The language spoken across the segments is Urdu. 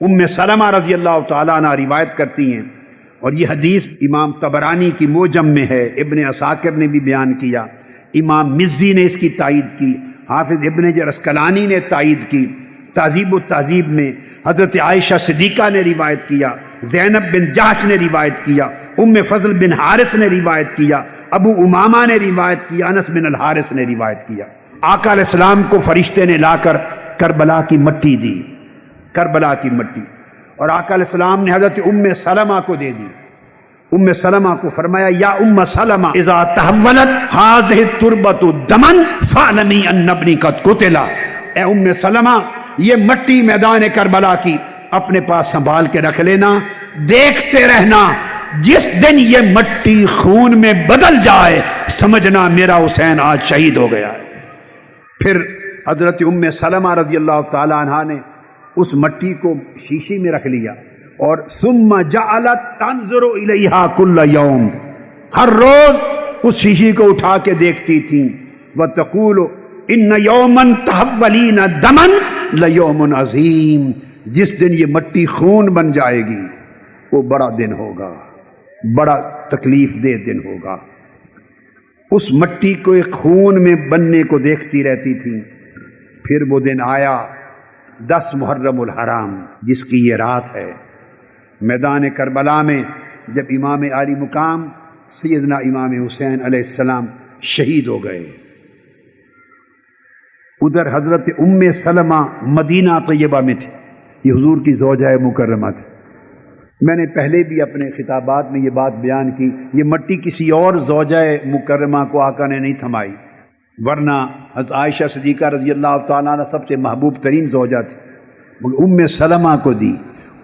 ام سلمہ رضی اللہ تعالیٰ عنہ روایت کرتی ہیں اور یہ حدیث امام تبرانی کی موجم میں ہے۔ ابن اساکر نے بھی بیان کیا۔ امام مزی نے اس کی تائید کی۔ حافظ ابن جرسکلانی نے تائید کی۔ تہذیب و تہذیب میں حضرت عائشہ صدیقہ نے روایت کیا۔ زینب بن جاچ نے روایت کیا۔ ام فضل بن حارث نے روایت کیا۔ ابو امامہ نے روایت کیا۔ انس بن الحارث نے روایت کیا۔ آقا علیہ السلام کو فرشتے نے لا کر کربلا کی مٹی دی۔ کربلا کی مٹی۔ اور آقا علیہ السلام نے حضرت ام سلمہ کو دے دی۔ ام سلمہ کو فرمایا، یا ام سلمہ، اذا تحولت حاضح تربت دمن فعلمی ان ابنی قد قتلا۔ اے ام سلمہ، یہ مٹی میدان کربلا کی اپنے پاس سنبھال کے رکھ لینا، دیکھتے رہنا، جس دن یہ مٹی خون میں بدل جائے، سمجھنا میرا حسین آج شہید ہو گیا۔ ہے پھر حضرت ام سلمہ رضی اللہ تعالیٰ عنہ نے اس مٹی کو شیشی میں رکھ لیا اور ثم جعلت تنظر الیہا کل یوم۔ ہر روز اس شیشی کو اٹھا کے دیکھتی تھی۔ وتقول ان یومن تحولین دمن لیوم عظیم۔ جس دن یہ مٹی خون بن جائے گی، وہ بڑا دن ہوگا، بڑا تکلیف دہ دن ہوگا۔ اس مٹی کو ایک خون میں بننے کو دیکھتی رہتی تھی۔ پھر وہ دن آیا۔ دس محرم الحرام، جس کی یہ رات ہے۔ میدان کربلا میں جب امام علی مقام، سیدنا امام حسین علیہ السلام شہید ہو گئے۔ ادھر حضرت ام سلمہ مدینہ طیبہ میں تھی یہ حضور کی زوجہ مکرمہ تھی میں نے پہلے بھی اپنے خطابات میں یہ بات بیان کی، یہ مٹی کسی اور زوجہ مکرمہ کو آقا نے نہیں تھمائی۔ ورنہ حضرت عائشہ صدیقہ رضی اللہ تعالیٰ عنہ سب سے محبوب ترین زوجہ تھی۔ مگر ام سلمہ کو دی۔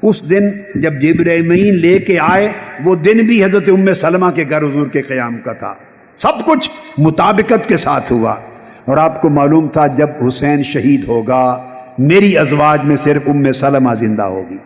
اس دن جب جبرائیل لے کے آئے، وہ دن بھی حضرت ام سلمہ کے گھر حضور کے قیام کا تھا۔ سب کچھ مطابقت کے ساتھ ہوا۔ اور آپ کو معلوم تھا جب حسین شہید ہوگا، میری ازواج میں صرف ام سلمہ زندہ ہوگی۔